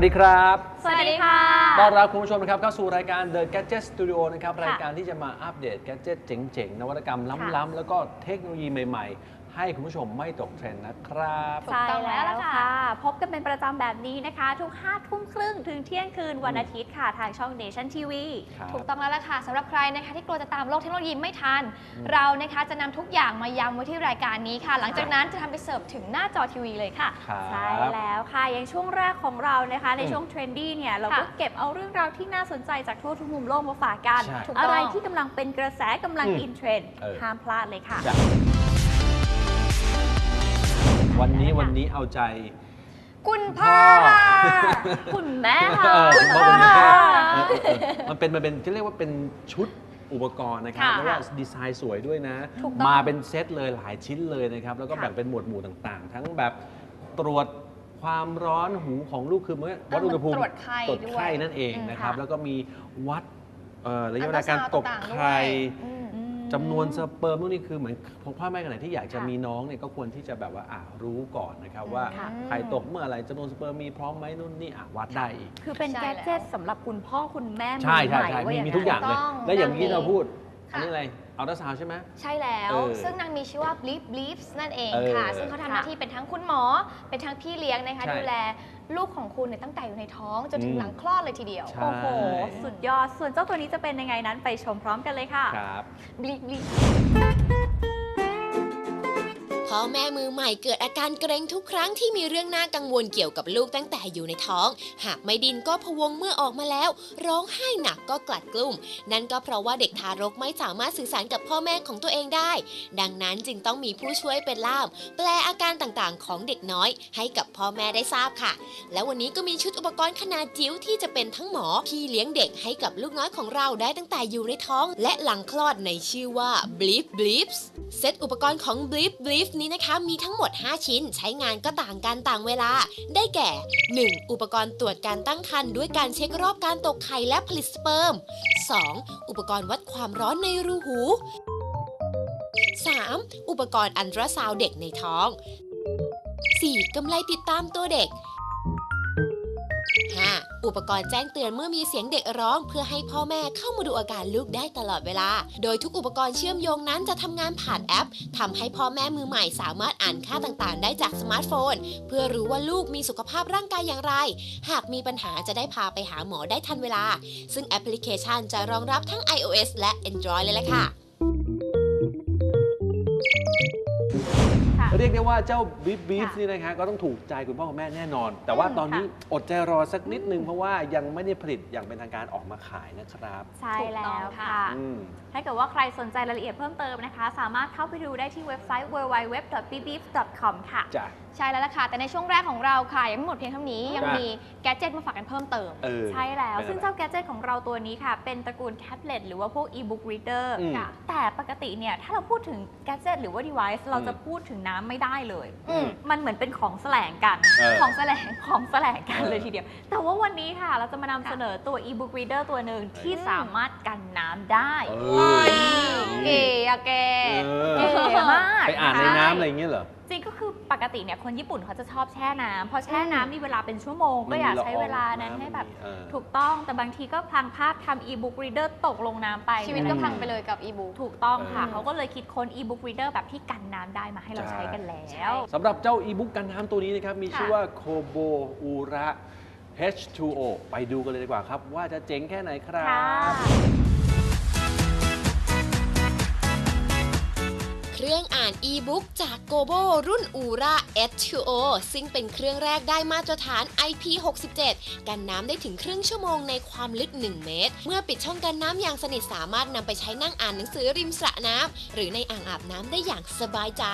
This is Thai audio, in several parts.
วัสดีครับ สวัสดีค่ะ ต้อนรับคุณผู้ชมนะครับเข้าสู่รายการ The Gadget Studio นะครับค่ะรายการที่จะมาอัปเดต gadget เจ๋งๆ นวัตกรรมล้ำๆ แล้วก็เทคโนโลยีใหม่ๆ ให้คุณผู้ชมไม่ตกเทรนด์นะครับใช่แล้วล่ะ ค่ะ พบกันเป็นประจำแบบนี้นะคะ ทุก5ทุ่มครึ่งถึงเที่ยงคืนวันอาทิตย์ค่ะ ทางช่อง Nation TV ครับ ถูกต้องแล้วล่ะค่ะสำหรับใครนะคะที่กลัวจะตามโลกเทคโนโลยีไม่ทัน อืม เรานะคะจะนำทุกอย่างมาย้ำไว้ที่รายการนี้ค่ะ หลังจากนั้นจะทำไปเสิร์ฟถึงหน้าจอทีวีเลยค่ะ ครับใช่แล้วค่ะ อย่างช่วงแรกของเรานะคะ ในอืมช่วงเทรนดี้เนี่ย เราก็ค่ะเก็บเอาเรื่องราวที่น่าสนใจจากทั่วทุกมุมโลกมาฝากกัน ใช่ถูกต้อง อะไรที่กำลังเป็นกระแสกำลังอืมอินเทรนด์เออ ห้ามพลาดเลยค่ะ จ้ะ วันนี้วันนี้เอาใจคุณพ่อพ่อคุณแม่เอค่ะอคุณพ่พ่ออคุณแม่ค่ะ เออเออเออมันเป็นมันเป็นที่เรียกว่าเป็นชุดอุปกรณ์นะครับค่ะแล้วก็ดีไซน์สวยด้วยนะ ถูกต้องมาเป็นเซตเลยหลายชิ้นเลยนะครับ แล้วก็ค่ะแบ่งเป็นหมวดหมู่ต่างๆ ทั้งแบบตรวจความร้อนหูของลูกคือเมื่อวัดอุณหภูมิตรวจไข้ตรวจด้วยไข้นั่นเองอืมนะครับ ค่ะแล้วก็มีวัดเอ่อระยะเวลาการตกอัลตราซาวด์ต่างๆด้วยไข่ อืมอืม จำนวนสเปิร์มพวกนี้คือเหมือนพอพ่อแม่คนไหนที่อยากจะค่ะมีน้องเนี่ยก็ควรที่จะแบบว่าอะรู้ก่อนนะครับว่าค่ะไข่ตกเมื่อไหรจำนวนสเปิร์มมีพร้อมไหมนู่นนี่อะวัดได้อีก คือเป็นใช่แกแล้ว เจ็ตสำหรับคุณพ่อคุณแม่มือใช่ใช่ใหม่ใช่ว่ามีอย่างมีนั้นทุกอย่างเลย ถูกต้องแล้วอย่างที่นั่นเองเราพูด อันค่ะนี้อะไร อัลตราซาวใช่ไหม ใช่แล้ว เออซึ่งนางมีชื่อว่า Bleep Bleeps นั่นเองเออค่ะซึ่งเขาทำหน้าค่ะที่เป็นทั้งคุณหมอ เป็นทั้งพี่เลี้ยงนะคะ ใช่ดูแลลูกของคุณเนี่ยตั้งแต่อยู่ในท้องจนถึอืงมหลังคลอดเลยทีเดียว ใช่โอ้โห สุดยอด ส่วนเจ้าตัวนี้จะเป็นยังไงนั้นไปชมพร้อมกันเลยค่ะ ครับ Bleep Bleep พ่อแม่มือใหม่เกิดอาการเกรงทุกครั้งที่มีเรื่องน่ากังวลเกี่ยวกับลูกตั้งแต่อยู่ในท้อง หากไม่ดินก็พะวงเมื่อออกมาแล้ว ร้องไห้หนักก็กลัดกลุ้ม นั่นก็เพราะว่าเด็กทารกไม่สามารถสื่อสารกับพ่อแม่ของตัวเองได้ ดังนั้นจึงต้องมีผู้ช่วยเป็นล่าม แปลอาการต่างๆ ของเด็กน้อย ให้กับพ่อแม่ได้ทราบค่ะ และวันนี้ก็มีชุดอุปกรณ์ขนาดจิ๋วที่จะเป็นทั้งหมอพี่เลี้ยงเด็กให้กับลูกน้อยของเราได้ตั้งแต่อยู่ในท้อง และหลังคลอดในชื่อว่า Bleep Bleeps เซตอุปกรณ์ของ Bleep Bleep นี้นะคะมีทั้งหมด 5 ชิ้นใช้งานก็ต่างกันต่างเวลา ได้แก่ 1. อุปกรณ์ตรวจการตั้งครรภ์ด้วยการเช็ครอบการตกไข่และผลิตสเปิร์ม 2. อุปกรณ์วัดความร้อนในรูหู 3. อุปกรณ์อันตราซาวเด็กในท้อง 4. กำไลติดตามตัวเด็ก อุปกรณ์แจ้งเตือนเมื่อมีเสียงเด็กร้อง เพื่อให้พ่อแม่เข้ามาดูอาการลูกได้ตลอดเวลา โดยทุกอุปกรณ์เชื่อมโยงนั้นจะทำงานผ่านแอปทำให้พ่อแม่มือใหม่สามารถอ่านค่าต่างๆ ได้จากสมาร์ทโฟน เพื่อรู้ว่าลูกมีสุขภาพร่างกายอย่างไร หากมีปัญหาจะได้พาไปหาหมอได้ทันเวลา ซึ่งแอปพลิเคชันจะรองรับทั้ง iOS และ Android เลยแหละค่ะ เรียกได้ว่าเจ้าบีฟบีฟค่ะนี่นะคะก็ต้องถูกใจคุณพ่อคุณแม่แน่นอน แต่ว่าอืมตอนนี้อดใจรอสักนิดนึงเพราะว่ายังไม่ได้ผลิตอย่างเป็นทางการออกมาขายนะครับ ใช่แล้วค่ะ อืม ถ้าเกิดว่าใครสนใจรายละเอียดเพิ่มเติมนะคะ สามารถเข้าไปดูได้ที่เว็บไซต์ www.bbbeef.com ค่ะ จ้ะใช่แล้วล่ะค่ะ แต่ในช่วงแรกของเราค่ะ ยังไม่หมดเพียงเท่านี้ยังครับมีแกดเจิตมาฝากกันเพิ่มเติม เออใช่แล้ว เป็นอะไรซึ่งเจ้าแกดเจิตของเราตัวนี้ค่ะ เป็นตระกูลแท็บเล็ตหรือว่าพวก e-book reader อืมค่ะแต่ปกติเนี่ย ถ้าเราพูดถึงแกดเจิตหรือว่า device เราจะอืมพูดถึงน้ำไม่ได้เลย อืม มันเหมือนเป็นของแสลงกัน เออของแสลง ของแสลงกันเออเลยทีเดียว แต่ว่าวันนี้ค่ะ เราจะมานำเสนอตัว e-book reader ตัวหนึ่งที่อืมสามารถกันน้ำได้เอเฮ้อยเก๋อะแก เออ เก๋มาก ไปอ่านในน้ำอะไรอย่างเงี้ยเหรอ จริงก็คือปกติเนี่ยคนญี่ปุ่นเขาจะชอบแช่น้ำพอแช่น้ำมีเวลาเป็นชั่วโมงมัก็นมีอยากใช้ละอองเวลานั้นน้ำให้แบบเออ ถูกต้องแต่บางทีก็พลังภาพทำ e-book reader ตกลงน้ำไปชีวิตก็พังไปเลยกับอีบุ๊ก ถูกต้องค่ะ เออ เขาก็เลยคิดค้น e-book reader แบบที่กันน้ำได้มาให้เราใช่ใช้กันแล้ว สำหรับเจ้าอีบุ๊กกันน้ำตัวนี้นะครับ มีชื่อว่า Kobo Ura H2O ไปดูกันเลยดีกว่าครับ ว่าจะเจ๋งแค่ไหนครัค่ะ รื่องอ่านอีบุ๊กจากโกโบรุ่น Ura H2O ซึ่งเป็นเครื่องแรกได้มาตรฐาน IP67 กันน้ำได้ถึงครึ่งชั่วโมงในความลึก 1 เมตร เมื่อปิดช่องกันน้ำอย่างสนิทสามารถนำไปใช้นั่งอ่านหนังสือริมสระน้ำหรือในอ่างอาบน้ำได้อย่างสบายใจ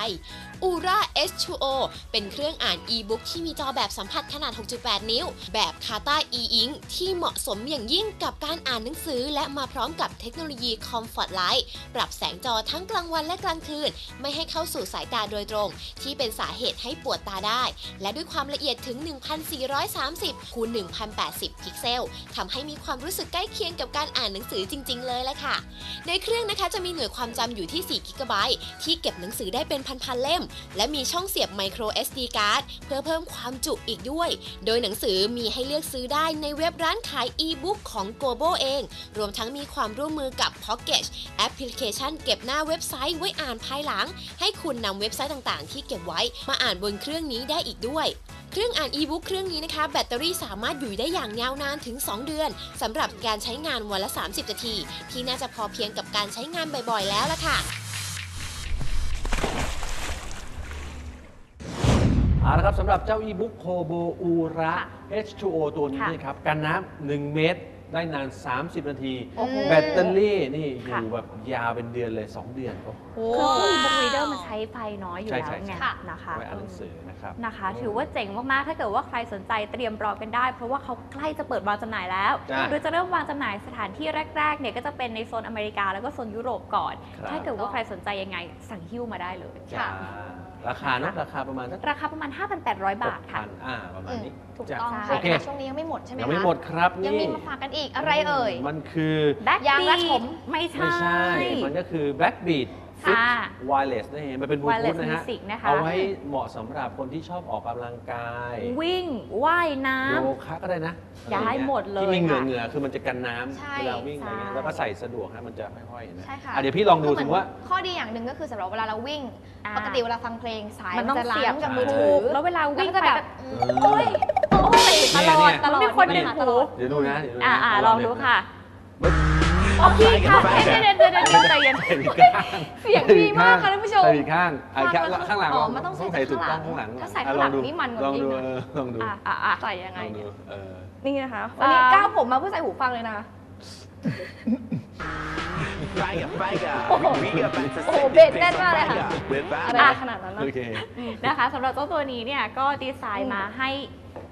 Ura H2O เป็นเครื่องอ่านอีบุ๊กที่มีจอแบบสัมผัสขนาด 6.8 นิ้ว แบบ Kata e-ink ที่เหมาะสมอย่างยิ่งกับการอ่านหนังสือ และมาพร้อมกับเทคโนโลยี Comfort Light ปรับแสงจอทั้งกลางวันและกลางคืน ไม่ให้เข้าสู่สายตาโดยตรง ที่เป็นสาเหตุให้ปวดตาได้ และด้วยความละเอียดถึง 1,430คูณ1,080 พิกเซลทำให้มีความรู้สึกใกล้เคียงกับการอ่านหนังสือจริง ๆ เลยละค่ะ ในเครื่องนะคะจะมีหน่วยความจำอยู่ที่4 g b ที่เก็บหนังสือได้เป็นพันๆเล่มและมีช่องเสียบ micro SD card เพื่อเพิ่มความจุอีกด้วย โดยหนังสือมีให้เลือกซื้อได้ในเว็บร้านขาย e-book ของ Gobo เอง รวมทั้งมีความร่วมมือกับ Pocket แอปพลิเคชันเก็บหน้าเว็บไซต์ไว้อ่านภายหลัง ให้คุณนำเว็บไซต์ต่างๆ ที่เก็บไว้มาอ่านบนเครื่องนี้ได้อีกด้วยเครื่องอ่าน e-book เครื่องนี้นะคะ แบตเตอรี่สามารถอยู่ได้อย่างยาวนานถึง 2 เดือนสำหรับการใช้งานวันละ 30 นาที ที่น่าจะพอเพียงกับการใช้งานบ่อยๆแล้วล่ะค่ะ เอาละครับสำหรับเจ้า e-book Kobo Ura ค่ะ H2O ตัวนี้ค่ะนะครับกันน้ำ1เมตรได้นาน 30 นาที โอ้โห แบตเตอรี่นี่อค่ะ ยู่แบบยาวเป็นเดือนเลย 2 เดือนโอ้โหเครื่องพวก e-book reader มันใช้ไฟน้อยอยู่ใช่แล้วใช่ ไงใช่นะคะ ไว้อ่านหนังสือนะครับ นะคะ ถือว่าเจ๋งมาก ๆ ถ้าเกิดว่าใครสนใจเตรียมรอกันได้ เพราะว่าเขาใกล้จะเปิดวางจำหน่ายแล้ว จ้ะโดยจะเริ่มวางจำหน่ายสถานที่แรก ๆ เนี่ยก็จะเป็นในโซนอเมริกาแล้วก็โซนยุโรปก่อน ครับ ถ้าเกิดว่าใครสนใจยังไงสั่งฮิ้วมาได้เลย จ้า ราคาเนอะราคาประมาณสักราคาประมาณ 5,800 บาทค่ะ 6,000อ่าประมาณนี้ถูกจ้ะต้องใช่ค่ะโอเคช่วงนี้ยังไม่หมดใช่ไหมยังคะไม่หมดครับยังมีนี่มาฝากกันอีกอะไรเอ่ย มันคือ Back ยางรัดผม ไม่ใช่ ไม่ใช่ มันก็คือ Blackbeat Fit ค่ะ Wireless นั่นเองมันเป็นบลูทูธ Wireless นะฮะ Music นะคะเอาไว้เหมาะสำหรับคนที่ชอบออกกำลังกาย วิ่งว่ายน้โยคะก็ได้นะย้ายหมดเลยที่มีเหงื่อค่ะเหงื่อคือมันจะกันน้ใช่ำเวลาวิ่งอะไรเงี้ยใช่แล้วก็ใส่สะดวกฮะมันจะค่อยๆนะใช่ค่ะอะเดี๋ยวพี่ลองดูคืเหมืถึนงว่า ข้อดีอย่างหนึ่งก็คือสำหรับเวลาเราวิ่งอ่าปกติเวลาฟังเพลงสายมันต้องจะล้าเสียบงกับใช่มือถืถูอกแล้วเวลาวิ่งแล้วก็ไปจะแบแบบบโอ้ยโอ้ยตลอดเนี่ยตลอดมีคนดึงตหูลอดเดี๋ยวดูนะเดี๋ยวดูนะอ่าอ่าลองดูค่ะ โอเคค่ะเดี๋ยวเดี๋ยวเดี๋ยวเดี๋ยวใจเย็นใส่ผิดข้างเสียงดีมากค่ะท่านผู้ชมใส่ผิดข้างอะฟังข้างแล้วข้างหลังอ๋อลมันต้องใส่ใส่ถูกต้องข้าข้างงหหลัลังงถ้าใส่อะข้างหลังลอดูนี่มันกว่าลองนี้ดูนะเออลองดูอะอะอะใส่ยังลไงองดูเออนี่นะคะวันนี้อ่าก้าวผมมาเพื่อใส่หูฟังเลยนะ Fire, fire. We about to โอ้โห set เบ this สแน่น place มาก on เลยค่ะ fire. With อะไร vibe. ขนาดนั้นนะโอเคนะคะสำหรับเจ้าตัวนี้เนี่ยก็ดีไซน์มาให้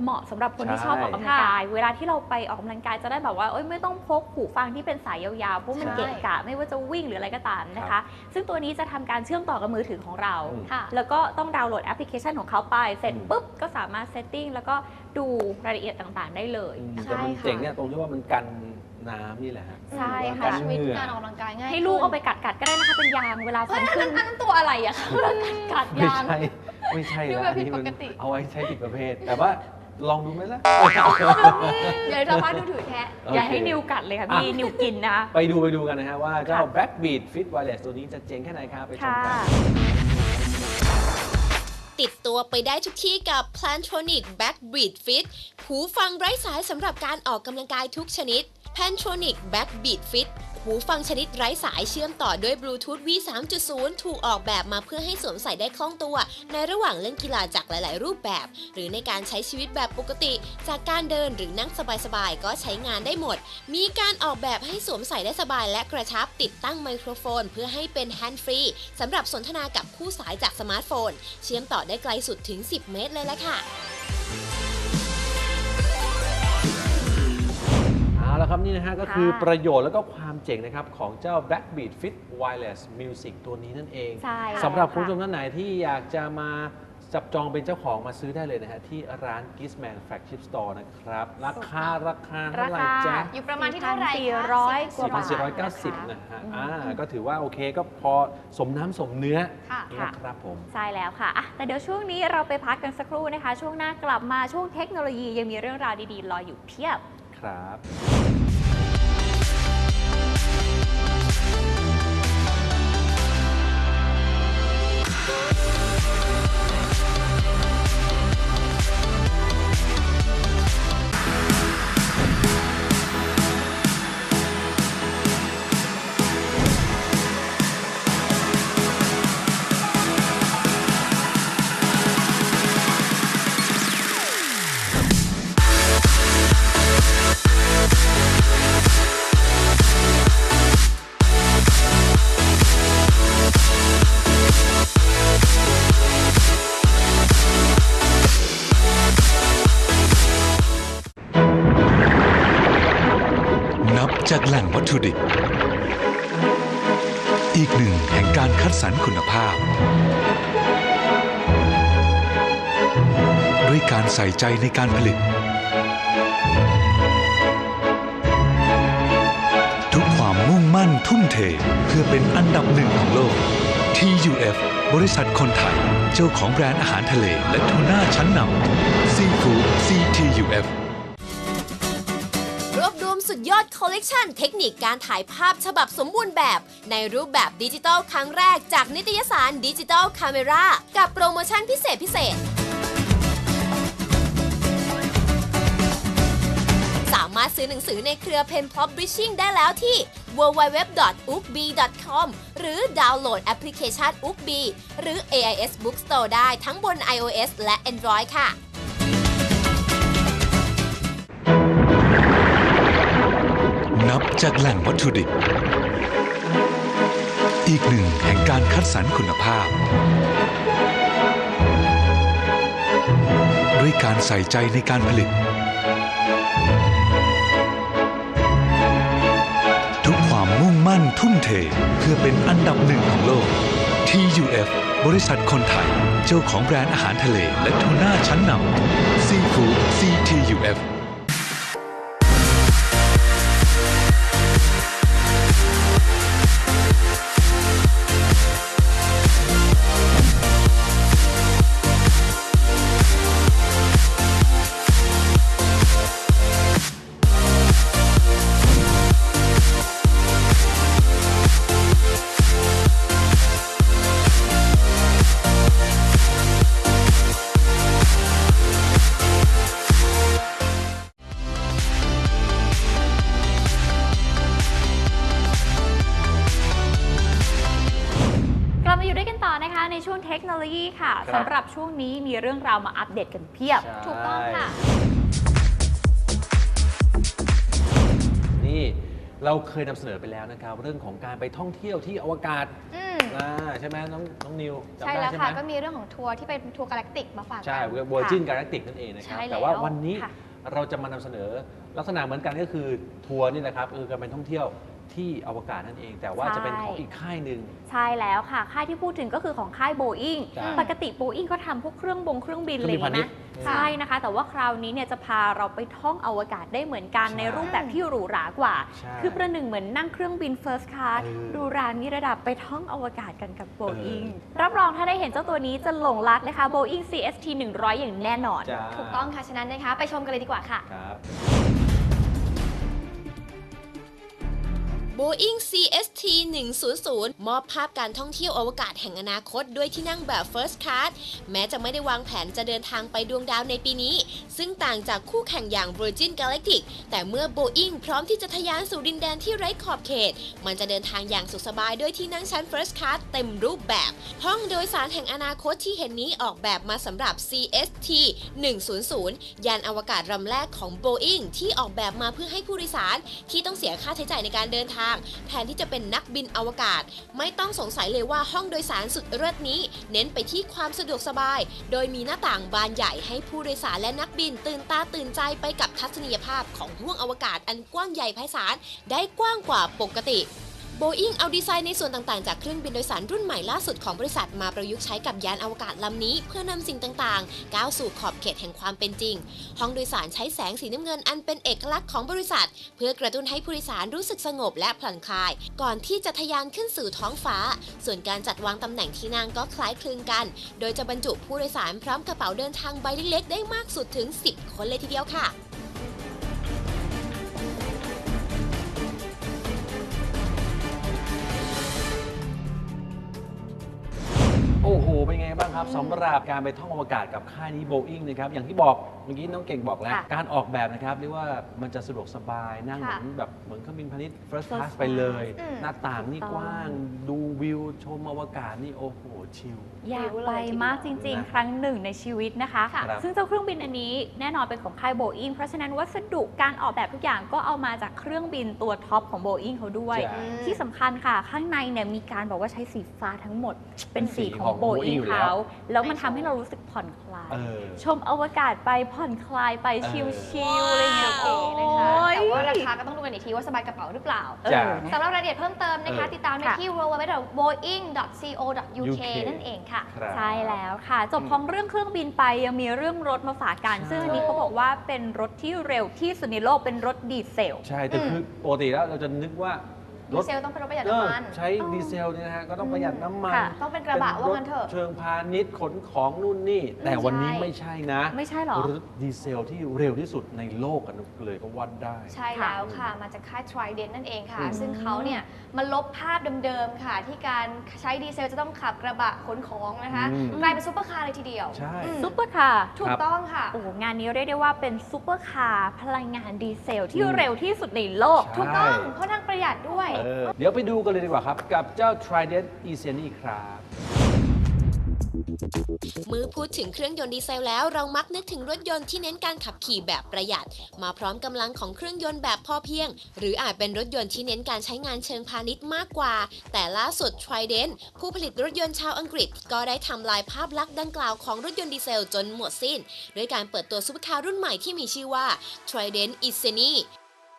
เหมาะสำหรับคนที่ใช่ชอบออกกำลังกาย เวลาที่เราไปออกกำลังกายจะได้แบบว่าเอ้ยไม่ต้องพกหูฟังที่เป็นสายยาวๆเพราะมันใช่ เกะกะไม่ว่าจะวิ่งหรืออะไรก็ตามนะครัคะ บซึ่งตัวนี้จะทำการเชื่อมต่อกับมือถือของเรา อืม ค่ะ แล้วก็ต้องดาวน์โหลดแอปพลิเคชันของเขาไป เสร็จอืม ปุ๊บ ก็สามารถเซตติ้งแล้วก็ดูรายละเอียดต่างๆ ได้เลยอืมนะคะแต่มันเจ๋งเนี่ยตรงที่ว่ามันกันน้ำนี่แหละฮะใช่กัค่ะนชีวิตเหงื่อการออกกำลังกายง่ายให้ลูกเอาไปกัดกัดๆก็ได้นะคะเป็นยางเวลาเฮ้ฟัยนอันขึ้นั้นนอันนั้นตัวอะไรอะคะ กัดไม่ยาง ใช่ ไม่ใช่ดูแล้วแบบอันนี้ผิดมันปกติ เอาไว้ใช้ผิดประเภท แต่ว่าลองดูไหมล่ะ เดี๋ยวเราพาดูถือแท้อย่าให้นิวกัดเลยค่ะพี่อะนิวกินนะไปดูไปดูกันนะฮะว่าเจ้าค่ะ Backbeat Fit Wireless ตัวนี้จะเจ๋งแค่ไหนครับไปชมค่ะ กัน ติดตัวไปได้ทุกที่กับ Plantronic Backbeat Fit หูฟังไร้สายสำหรับการออกกำลังกายทุกชนิด Plantronic Backbeat Fit หูฟังชนิดไร้สายเชื่อมต่อด้วยบลูทูธ V 3.0 ถูกออกแบบมาเพื่อให้สวมใส่ได้คล่องตัว ในระหว่างเล่นกีฬาจากหลาย ๆ รูปแบบ หรือในการใช้ชีวิตแบบปกติ จากการเดินหรือนั่งสบาย ๆ ก็ใช้งานได้หมด มีการออกแบบให้สวมใส่ได้สบายและกระชับติดตั้งไมโครโฟน เพื่อให้เป็นแฮนด์ฟรีสำหรับสนทนากับคู่สายจากสมาร์ทโฟน เชื่อมต่อได้ไกลสุดถึง 10 เมตรเลยละค่ะ ครับนี่นะฮะก็คือค่ะประโยชน์แล้วก็ความเจ๋งนะครับของเจ้า Backbeat Fit Wireless Music ตัวนี้นั่นเองใช่สำหรับคุณผู้ชค่ะมท่านไหนที่อยากจะมาจับจองเป็นเจ้าของมาซื้อได้เลยนะฮะ ที่ร้าน Gizman Flagship Store นะครับ ราคา ราคาเท่าไหร่ราคาจ๊ะอยู่ประมาณที่เท่าไหร่คะ400กว่าบาท4,490 นะฮะอ่าก็ถือว่าโอเคก็พอสมน้ำสมเนื้อค่ะนะครับผม ใช่แล้วค่ะอะ แต่เดี๋ยวช่วงนี้เราไปพักกันสักครู่นะคะ ช่วงหน้ากลับมาช่วงเทคโนโลยียังมีเรื่องราวดีๆ รออยู่เพียบ ครับ ด้วยการใส่ใจในการผลิต ทุกความมุ่งมั่นทุ่มเทเพื่อเป็นอันดับหนึ่งของโลก TUF บริษัทคนไทย เจ้าของแบรนด์อาหารทะเลและทูน่าชั้นนำซีฟู้ด CTUF รวบรวมสุดยอดคอลเลกชันเทคนิคการถ่ายภาพฉบับสมบูรณ์แบบ ในรูปแบบดิจิทัลครั้งแรกจากนิตยสารดิจิทัลคาเมรากับโปรโมชั่นพิเศษพิเศษารถซื้อหนังสือในเครือ Pen Publishing ได้แล้วที่ www.ukb.com หรือดาวน์โหลดแอปพลิเคชัน ukb หรือ AIS Bookstore ได้ทั้งบน iOS และ Android ค่ะนับจากแหล่งวัตถุดิบ อีกหนึ่งแห่งการคัดสรรคุณภาพ ด้วยการใส่ใจในการผลิต เทเพื่อเป็นอันดับหนึ่งของโลก TUF บริษัทคนไทย เจ้าของแบรนด์อาหารทะเลและทูน่าชั้นนำซีฟู้ด CTUF นี้มีเรื่องราวมาอัปเดตกันเพียบถูกต้องค่ะ นี่เราเคยนำเสนอไปแล้วนะครับ เรื่องของการไปท่องเที่ยวที่อวกาศอืมอ่าใช่ไหมน้องน้องนิวจำใช่ได้แล้วใช่ไหค่ะ มก็มีเรื่องของทัวร์ที่เป็นทัวร์กาแล็กติกมาฝากใช่กันเวอร์จินการ a ติกนั่นเองนะครับ ใช่แล้วแต่ว่าวันนี้ค่ะ เราจะมานำเสนอลักษณะเหมือนกันก็คือทัวร์นี่แหละครับคือการไปท่องเที่ยว ที่อวกาศนั่นเอง แต่ว่าจะเป็นของอีกค่ายหนึ่ง ใช่แล้วค่ะ ค่ายที่พูดถึงก็คือของค่ายโบอิงใช่ปกติโบอิงก็ทำพวกเครื่องบงเครื่องบินเครื่เลอยงบินพาณินะชย์ใช่นะคะ แต่ว่าคราวนี้เนี่ยจะพาเราไปท่องอวกาศได้เหมือนกันใช่ในรูปแบบที่หรูหรากว่า ใช่คือประหนึ่งเหมือนนั่งเครื่องบิน First Class เออหรูหรามีระดับไปท่องอวกาศกันกับโบอิงเอรับรองถ้าได้เห็นเจ้าตัวนี้จะหลงรักเลยค่ะ Boeing CST 100 อย่างแน่นอน จ้าถูกต้องค่ะ ฉะนั้นนะคะ ไปชมกันเลยดีกว่าค่ะ ครับ Boeing CST 100มอบภาพการท่องเที่ยวอวกาศแห่งอนาคตด้วยที่นั่งแบบ First Class แม้จะไม่ได้วางแผนจะเดินทางไปดวงดาวในปีนี้ ซึ่งต่างจากคู่แข่งอย่าง Virgin Galactic แต่เมื่อ Boeing พร้อมที่จะทะยานสู่ดินแดนที่ไร้ขอบเขต มันจะเดินทางอย่างสุขสบายด้วยที่นั่งชั้น First Class เต็มรูปแบบ ห้องโดยสารแห่งอนาคตที่เห็นนี้ออกแบบมาสำหรับ CST 100 ยานอวกาศลำแรกของ Boeing ที่ออกแบบมาเพื่อให้ผู้โดยสารที่ต้องเสียค่าใช้จ่ายในการเดินทางแทนที่จะเป็นนักบินอวกาศ ไม่ต้องสงสัยเลยว่าห้องโดยสารสุดเลิศนี้ เน้นไปที่ความสะดวกสบาย โดยมีหน้าต่างบานใหญ่ให้ผู้โดยสารและนักบินตื่นตาตื่นใจไปกับทัศนียภาพของห้วงอวกาศอันกว้างใหญ่ไพศาลได้กว้างกว่าปกติ โบอิงเอาดีไซน์ในส่วนต่างๆ จากเครื่องบินโดยสารรุ่นใหม่ล่าสุดของบริษัทมาประยุกต์ใช้กับยานอวกาศลำนี้ เพื่อนำสิ่งต่างๆ ก้าวสู่ขอบเขตแห่งความเป็นจริง ห้องโดยสารใช้แสงสีน้ำเงินอันเป็นเอกลักษณ์ของบริษัท เพื่อกระตุ้นให้ผู้โดยสารรู้สึกสงบและผ่อนคลาย ก่อนที่จะทะยานขึ้นสู่ท้องฟ้า ส่วนการจัดวางตำแหน่งที่นั่งก็คล้ายคลึงกัน โดยจะบรรจุผู้โดยสารพร้อมกระเป๋าเดินทางใบเล็กๆได้มากสุดถึง 10 คนเลยทีเดียวค่ะ เป็นไงบ้าง ครับสำหรับการไปท่องอวกาศกับค่ายนี้ Boeing นะครับอย่างที่บอกเมื่อกี้น้องเก่งบอกแล้ว ค่ะการออกแบบนะครับเรียกว่ามันจะสะดวกสบายนั่งเหมืค่ะอนแบบเหมือนเครื่องบินพาณิชย์ first First class ไปเลย อืม หน้าต่างนี่ถูกต้องกว้าง ดูวิวชมอวกาศนี่โอ้โหชิล อยากไปมากจริงๆครั้งหนึ่งในชีวิตนะคะ ครับ ซึ่งเจ้าเครื่องบินอันนี้แน่นอนเป็นของค่ายโบอิงเพราะฉะนั้นวัสดุการออกแบบทุกอย่างก็เอามาจากเครื่องบินตัวท็อปของโบอิงเขาด้วย ใช่ ที่สำคัญค่ะ ข้างในเนี่ยมีการบอกว่าใช้สีฟ้าทั้งหมด เป็นสีขอสีของงโบ Boeing อิงอยู่แล้วเขาแล้วมันทำให้เรารู้สึกผ่อนคลาย เออ ชมอวกาศไปผ่อนคลายไปเออ ชิลๆอะไรอย่างเงี้ยโอเคนะคะโอ้ยแต่ว่าราคาก็ต้องดูกันอีกทีว่าสบายกระเป๋าหรือเปล่า เออจ้ะ นะ สำหรับรายละเอียดเพิ่มเติมนะคะ เออติดตามได้ค่ะที่ www.boeing.co.uk UK นั่นเองค่ะ ครับ ใช่แล้วค่ะ จบของเรื่องเครื่องบินไปยังมีเรื่องรถมาฝากกันใช่ซึ่งอันนี้เขาบอกว่าเป็นรถที่เร็วที่สุดในโลกเป็นรถดีเซล ใช่แต่คือปกติแล้วเราจะนึกว่า ดีเซลต้องเป็นรถประหยัดเออน้ำมันใช้ดีเซลเนี่ยนะฮะก็ต้องประหยัดน้ำมันค่ะต้องเป็นกระบะว่างั้นเถอะเชิงพาณิชย์ขนของนู่นนี่ แต่วันนี้ไม่ใช่นะ ไม่ใช่เหรอรถดีเซลที่เร็วที่สุดในโลกกันเลยก็วัดได้ ใช่แล้วค่ะ มาจากค่าย Trident นั่นเองค่ะอืมซึ่งเขาเนี่ยมาลบภาพเดิมๆค่ะ ที่การใช้ดีเซลจะต้องขับกระบะขนของนะคะอืมกลายเป็นซุปเปอร์คาร์เลยทีเดียวใช่อืมซุปเปอร์คาร์ถูกต้องค่ะโอ้โหงานนี้เรียกได้ว่าเป็นซุปเปอร์คาร์พลังงานดีเซลที่อืมเร็วที่สุดในโลกใช่ถูกต้องเพราะทางประหยัดด้วยเดี๋ยวไปดูกันเลยดีกว่าครับ กับเจ้า Trident e s e n i ครับเมื่อพูดถึงเครื่องยนต์ดีเซลแล้วเรามักนึกถึงรถยนต์ที่เน้นการขับขี่แบบประหยัด มาพร้อมกำลังของเครื่องยนต์แบบพอเพียง หรืออาจเป็นรถยนต์ที่เน้นการใช้งานเชิงพาณิชย์มากกว่า แต่ล่าสุด Trident ผู้ผลิตรถยนต์ชาวอังกฤษ ก็ได้ทำลายภาพลักษณ์ดังกล่าวของรถยนต์ดีเซลจนหมดสิ้น ด้วยการเปิดตัวซุปเปอร์คาร์รุ่นใหม่ที่มีชื่อว่า Trident e s e n i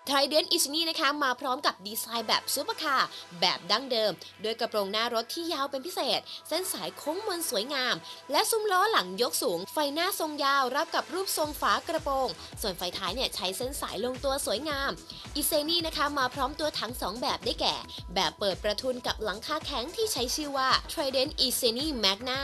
Trident e s n i นะคะมาพร้อมกับดีไซน์แบบซูเปอร์คาร์แบบดั้งเดิม ด้วยกระโปรงหน้ารถที่ยาวเป็นพิเศษ เส้นสายโค้งมนสวยงาม และซุ้มล้อหลังยกสูง ไฟหน้าทรงยาวรับกับรูปทรงฝากระโปรง ส่วนไฟท้ายเนี่ยใช้เส้นสายลงตัวสวยงามอีเซนี่นะคะมาพร้อมตัวถัง 2 แบบได้แก่ แบบเปิดประทุนกับหลังคาแข็งที่ใช้ชื่อว่า Trident e s e n i Magna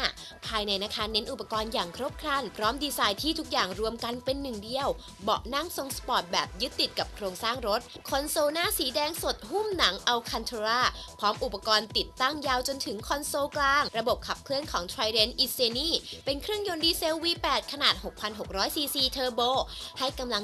ภายในนะคะเน้นอุปกรณ์อย่างครบครัน พร้อมดีไซน์ที่ทุกอย่างรวมกันเป็นหนึ่งเดียว เบาะนั่งทรงสปอร์ตแบบยึดติดกับโครงสร้างรถ คอนโซลหน้าสีแดงสดหุ้มหนังอัลคันทราพร้อมอุปกรณ์ติดตั้งยาวจนถึงคอนโซลกลาง ระบบขับเคลื่อนของ Trident e s e n i เป็นเครื่องยนต์ดีเซล V8 ขนาด 6,600 ซีซีเทอร์โบ ให้กำลัง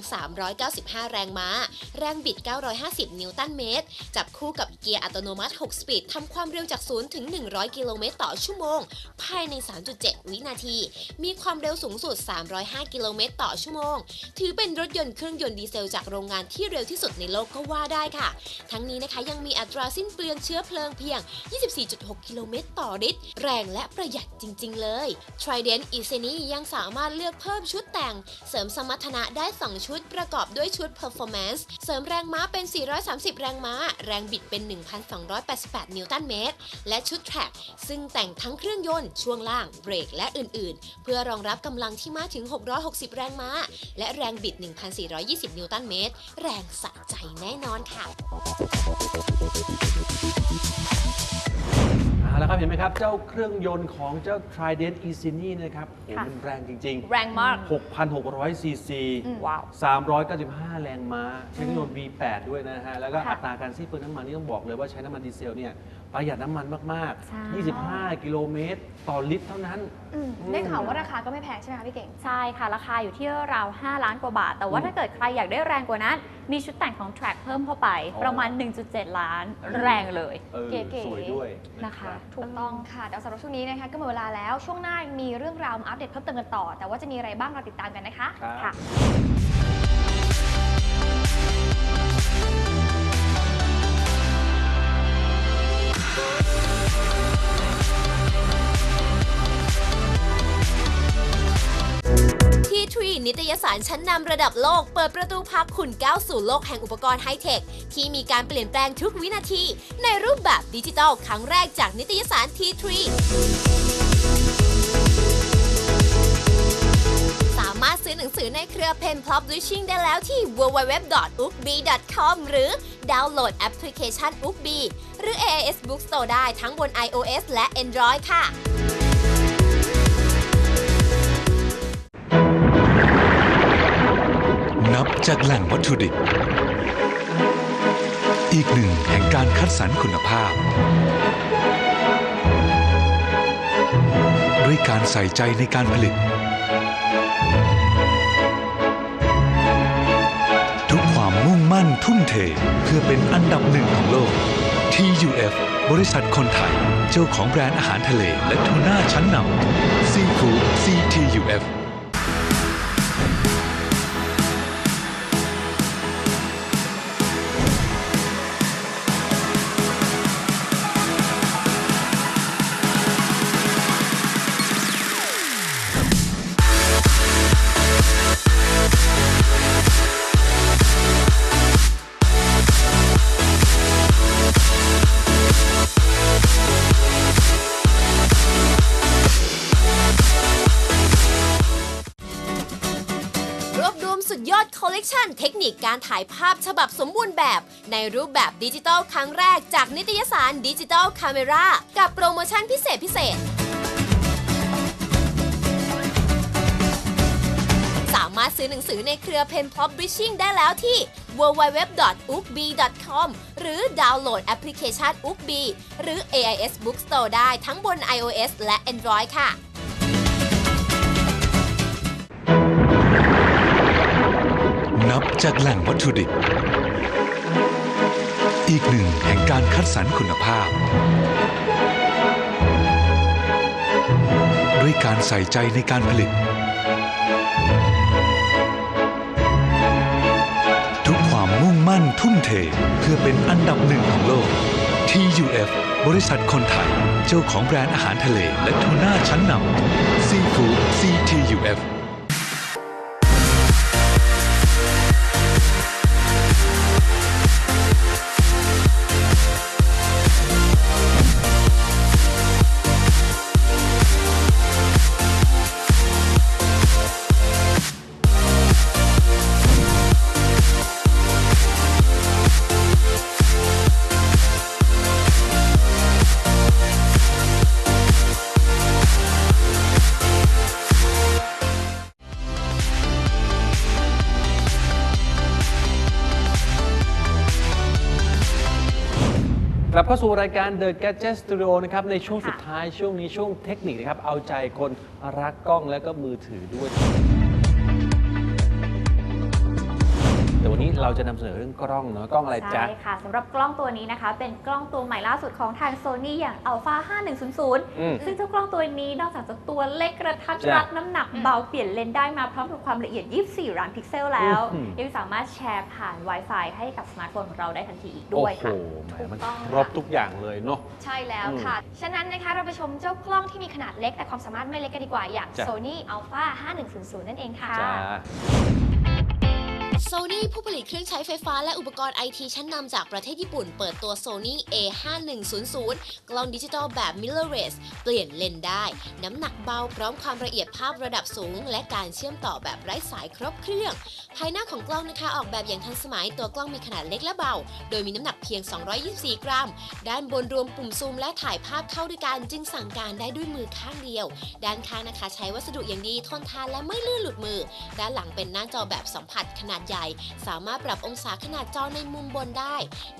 395 แรงม้า แรงบิด 950 นิวตันเมตร จับคู่กับเกียร์อัตโนมัติ 6 สปีดทำความเร็วจาก 0 ถึง 100 กิโลเมตรต่อชั่วโมง ภายใน 3.7 วินาที มีความเร็วสูงสุด 305 กิโลเมตรต่อชั่วโมง ถือเป็นรถยนต์เครื่องยนต์ดีเซลจากโรงงานที่เร็วที่สุดในโลกก็ว่าได้ค่ะ ทั้งนี้นะคะยังมีอัตราสิ้นเปลืองเชื้อเพลิงเพียง 24.6 กิโลเมตรต่อลิตร แรงและประหยัดจริง ๆ เลย Trident e s e n i ยังสามารถเลือกเพิ่มชุดแต่ง เสริมสมรรถนะได้ 2 ชุดประกอบด้วยชุด Performance เสริมแรงม้าเป็น 430 แรงม้า แรงบิดเป็น 1,288 นิวตันเมตร และชุด Track ซึ่งแต่งทั้งเครื่องยนต์ ช่วงล่าง เบรก และอื่น ๆ เพื่อรองรับกำลังที่มาถึง 660 แรงม้า และแรงบิด 1,420 นิวตันเมตร แรงสะใจแน่นอนค่ะเอาละครับเห็นไหมครับ เจ้าเครื่องยนต์ของเจ้า Trident e s e n i นะครับโอ้ค่ะ มันแรงจริงแรงมาก 6,600 ซีซีว้าว395 แรงม้า ใช้เครื่องยนต์ V8 ด้วยนะฮะ แล้วก็ค่ะอัตราการสิ้นเปลืองน้ำมันนี่ต้องบอกเลยว่าใช้น้ำมันดีเซลเนี่ยประหยัดน้ำมันมาก ใช่ ๆ 25 กิโลเมตร ต่อลิตรเท่านั้น อืมได้ข่าวว่าราคาก็ไม่แพงใช่ไหมคะพี่เก่ง ใช่ค่ะ ราคาอยู่ที่ราว5ล้านกว่าบาท แต่ว่าอืมถ้าเกิดใครอยากได้แรงกว่านั้น มีชุดแต่งของ Track เพิ่มเข้าไป อ๋อ ประมาณ 1.7 ล้านแรงเลย เออเก๋ๆ สวยด้วยนะคะ รับ ถูกต้องค่ะแต่สำหรับช่วงนี้นะคะก็หมดเวลาแล้ว ช่วงหน้ามีเรื่องราวมาอัปเดตเพิ่มเติมกันต่อ แต่ว่าจะมีอะไรบ้างเราติดตามกันนะคะ ครับ ค่ะ ทรีนิตยสารชั้นนำระดับโลก เปิดประตูพาคุณก้าวสู่โลกแห่งอุปกรณ์ไฮเทค ที่มีการเปลี่ยนแปลงทุกวินาที ในรูปแบบดิจิทัลครั้งแรกจากนิตยสารทีทรีสามารถซื้อหนังสือในเครือ Pen Publishing ได้แล้วที่ www.ukb.com หรือดาวน์โหลดแอปพลิเคชัน ukb หรือ AIS Bookstore ได้ทั้งบน iOS และ Android ค่ะ นับจากแหล่งวัตถุดิบ อีกหนึ่งแห่งการคัดสรรคุณภาพ ด้วยการใส่ใจในการผลิต ทุกความมุ่งมั่นทุ่มเทเพื่อเป็นอันดับหนึ่งของโลก TUF บริษัทคนไทย เจ้าของแบรนด์อาหารทะเลและทูน่าชั้นนำซีฟู้ด CTUF การถ่ายภาพฉบับสมบูรณ์แบบ ในรูปแบบดิจิทัลครั้งแรกจากนิตยสารดิจิทัลคาเมรากับโปรโมชั่นพิเศษพิเศษ สามารถซื้อหนังสือในเครือ Pen Publishing ได้แล้วที่ www.ukb.com หรือดาวน์โหลดแอปพลิเคชัน ukb หรือ AIS Bookstore ได้ทั้งบน iOS และ Android ค่ะ นับจากแหล่งวัตถุดิบ อีกหนึ่งแห่งการคัดสรรคุณภาพ ด้วยการใส่ใจในการผลิต ทุกความมุ่งมั่นทุ่มเทเพื่อเป็นอันดับหนึ่งของโลก TUF บริษัทคนไทย เจ้าของแบรนด์อาหารทะเลและทูน่าชั้นนำซีฟู้ด CTUF เข้าสู่รายการ The Gadget Studio นะครับ ในช่วงสุดท้ายช่วงนี้ช่วงเทคนิคนะครับ เอาใจคนรักกล้องและก็มือถือด้วย เราจะนำเสนอเรื่องกล้องเนาะกล้องอะไรจ๊ะ ใช่ค่ะสำหรับกล้องตัวนี้นะคะ เป็นกล้องตัวใหม่ล่าสุดของทาง Sony อย่าง Alpha อืม5100ซึ่งเจ้ากล้องตัวนี้นอกจากจะตัวเล็กกระทัดจ้ะรัดน้ำหนักเบาเปลี่ยนเลนส์ได้มาพร้อมกับความละเอียด 24 ล้านพิกเซลแล้ว อืม ยังสามารถแชร์ผ่าน Wi-Fi ให้กับสมาร์ทโฟนของเราได้ทันทีอีกโอ้ด้วยโหค่ะแหมมันถูกต้อง ครบทุกอย่างเลยเนาะ ใช่แล้วอืมค่ะ ฉะนั้นนะคะเราไปชมเจ้ากล้องที่มีขนาดเล็กแต่ความสามารถไม่เล็กกันดีกว่าอย่าง จ้ะ Sony Alpha 5100 นั่นเองค่ะ จ้า Sony ผู้ผลิตเครื่องใช้ไฟฟ้าและอุปกรณ์ไอทีชั้นนำจากประเทศญี่ปุ่น เปิดตัว Sony A5100 กล้องดิจิทัลแบบ mirrorless เปลี่ยนเลนได้ น้ำหนักเบาพร้อมความละเอียดภาพระดับสูง และการเชื่อมต่อแบบไร้สายครบเครื่อง ภายหน้าของกล้องนะคะออกแบบอย่างทันสมัยตัวกล้องมีขนาดเล็กและเบา โดยมีน้ำหนักเพียง 224 กรัม ด้านบนรวมปุ่มซูมและถ่ายภาพเข้าด้วยกันจึงสั่งการได้ด้วยมือข้างเดียว ด้านข้างนะคะใช้วัสดุอย่างดีทนทานและไม่ลื่นหลุดมือ ด้านหลังเป็นหน้าจอแบบสัมผัสขนาดใหญ่ สามารถปรับองศาขนาดจอในมุมบนได้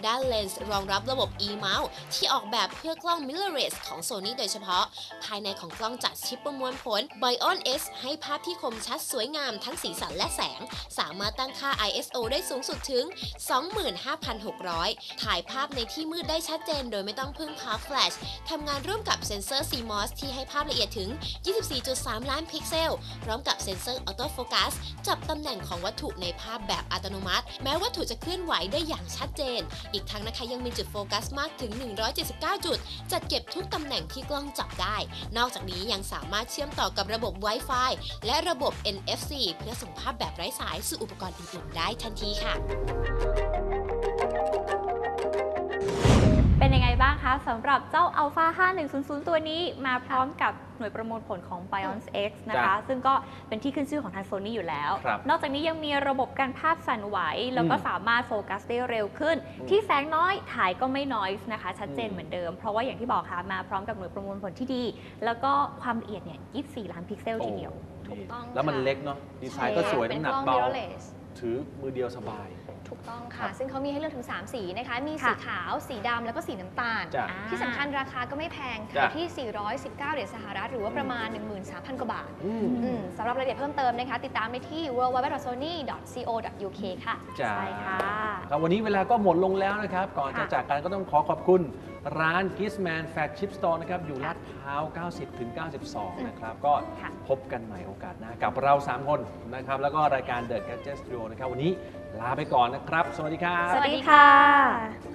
ด้านเลนส์รองรับระบบ e-mount ที่ออกแบบเพื่อกล้อง mirrorless ของ Sony โดยเฉพาะ ภายในของกล้องจัดชิปประมวลผล Bion S ให้ภาพที่คมชัดสวยงามทั้งสีสันและแสง สามารถตั้งค่า ISO ได้สูงสุดถึง 25,600 ถ่ายภาพในที่มืดได้ชัดเจนโดยไม่ต้องพึ่งพาแฟลชทำงานร่วมกับเซ็นเซอร์ CMOS ที่ให้ภาพละเอียดถึง 24.3 ล้านพิกเซล พร้อมกับเซ็นเซอร์ออโต้โฟกัสจับตำแหน่งของวัตถุในภาพแบบอัตโนมัติ แม้วัตถุจะเคลื่อนไหวได้อย่างชัดเจน อีกทั้งนะคะยังมีจุดโฟกัสมากถึง 179 จุด จัดเก็บทุกตำแหน่งที่กล้องจับได้ นอกจากนี้ยังสามารถเชื่อมต่อกับระบบ Wi-Fi และระบบ NFC เพื่อส่งภาพแบบไร้สายสู่อุปกรณ์อื่นๆได้ทันทีค่ะ เป็นยังไงบ้างคะสำหรับเจ้า Alpha 5100 ตัวนี้มาพร้อมกับหน่วยประมวลผลของ Bion X นะคะจ้ะซึ่งก็เป็นที่ขึ้นชื่อของทาง Sony อยู่แล้ว ครับนอกจากนี้ยังมีระบบการภาพสั่นไหว แล้วก็อืมสามารถโฟกัสได้เร็วขึ้นอืมที่แสงน้อยถ่ายก็ไม่น้อยนะคะ ชัดเจนอืม เหมือนเดิม เพราะว่าอย่างที่บอกค่ะมาพร้อมกับหน่วยประมวลผลที่ดี แล้วก็ความละเอียดเนี่ย 24 ล้านพิกเซลทีเดียว โอ้ถูกต้องแล้วมันค่ะ เล็กเนาะดีไซน์ก็สวยเป็นน้ำหนักกล้องเบา mirrorless ถือมือเดียวสบาย ถูกต้องครัค่ะบซึ่งเขามีให้เลือกถึง 3 สีนะคะ มีสีค่ะขาว สีดำแล้วก็สีน้ำตาล จ้ะอ่าที่สำคัญราคาก็ไม่แพงจ้ะค่ะที่ 419 เหรียญสหรัฐ หรือว่าประมาณ 13,000 กว่าบาทอืมอืมสำหรับรายละเอียดเพิ่มเติมนะคะ ติดตามได้ที่ www.sony.co.uk ค่ะ จ้าใช่ค่ะครับวันนี้เวลาก็หมดลงแล้วนะครับ ก่อนจะค่ะ จากกันก็ต้องขอขอบคุณ ร้าน Gizman Flagship Store นะครับ อยู่ลาดพร้าว 90 ถึง 92 นะครับ ก็ค่ะพบกันใหม่โอกาสหน้ากับเรา 3 คนนะครับ แล้วก็รายการ The Gadget Studio นะครับ วันนี้ ลาไปก่อนนะครับ สวัสดีครับ สวัสดีค่ะ